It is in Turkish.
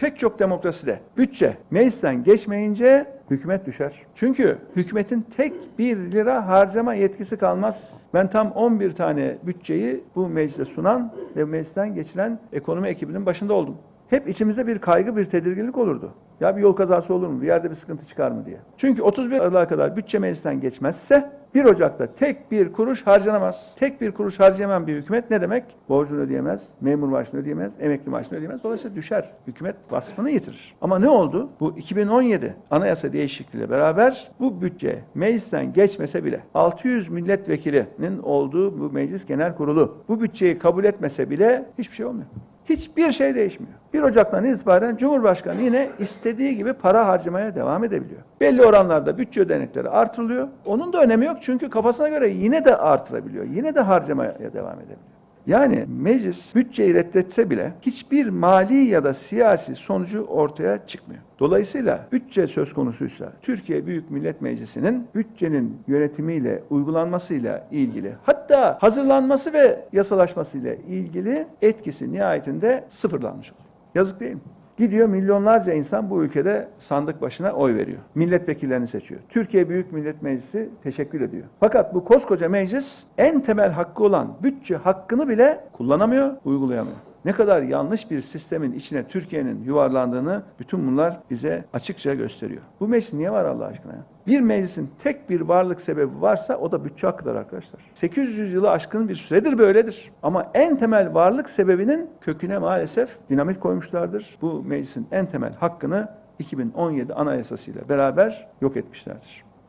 pek çok demokraside bütçe meclisten geçmeyince hükümet düşer. Çünkü hükümetin tek bir lira harcama yetkisi kalmaz. Ben tam 11 tane bütçeyi bu meclise sunan ve meclisten geçiren ekonomi ekibinin başında oldum. Hep içimizde bir kaygı, bir tedirginlik olurdu. Ya bir yol kazası olur mu? Bir yerde bir sıkıntı çıkar mı diye. Çünkü 31 Aralık'a kadar bütçe meclisten geçmezse 1 Ocak'ta tek bir kuruş harcanamaz. Tek bir kuruş harcayamayan bir hükümet ne demek? Borcunu ödeyemez, memur maaşını ödeyemez, emekli maaşını ödeyemez. Dolayısıyla düşer. Hükümet vasfını yitirir. Ama ne oldu? Bu 2017 anayasa değişikliğiyle beraber bu bütçe meclisten geçmese bile 600 milletvekilinin olduğu bu meclis genel kurulu bu bütçeyi kabul etmese bile hiçbir şey olmuyor. Hiçbir şey değişmiyor. 1 Ocak'tan itibaren Cumhurbaşkanı yine istediği gibi para harcamaya devam edebiliyor. Belli oranlarda bütçe ödenekleri artırılıyor. Onun da önemi yok çünkü kafasına göre yine de artırabiliyor. Yine de harcamaya devam edebiliyor. Yani meclis bütçeyi reddetse bile hiçbir mali ya da siyasi sonucu ortaya çıkmıyor. Dolayısıyla bütçe söz konusuysa Türkiye Büyük Millet Meclisi'nin bütçenin yönetimiyle uygulanmasıyla ilgili hatta hazırlanması ve yasalaşmasıyla ilgili etkisi nihayetinde sıfırlanmış oluyor. Yazık değil mi? Gidiyor milyonlarca insan bu ülkede sandık başına oy veriyor. Milletvekillerini seçiyor. Türkiye Büyük Millet Meclisi teşekkür ediyor. Fakat bu koskoca meclis en temel hakkı olan bütçe hakkını bile kullanamıyor, uygulayamıyor. Ne kadar yanlış bir sistemin içine Türkiye'nin yuvarlandığını bütün bunlar bize açıkça gösteriyor. Bu meclis niye var Allah aşkına ya? Bir meclisin tek bir varlık sebebi varsa o da bütçe hakkıdır arkadaşlar. 800 yılı aşkın bir süredir böyledir. Ama en temel varlık sebebinin köküne maalesef dinamit koymuşlardır. Bu meclisin en temel hakkını 2017 anayasasıyla beraber yok etmişlerdir.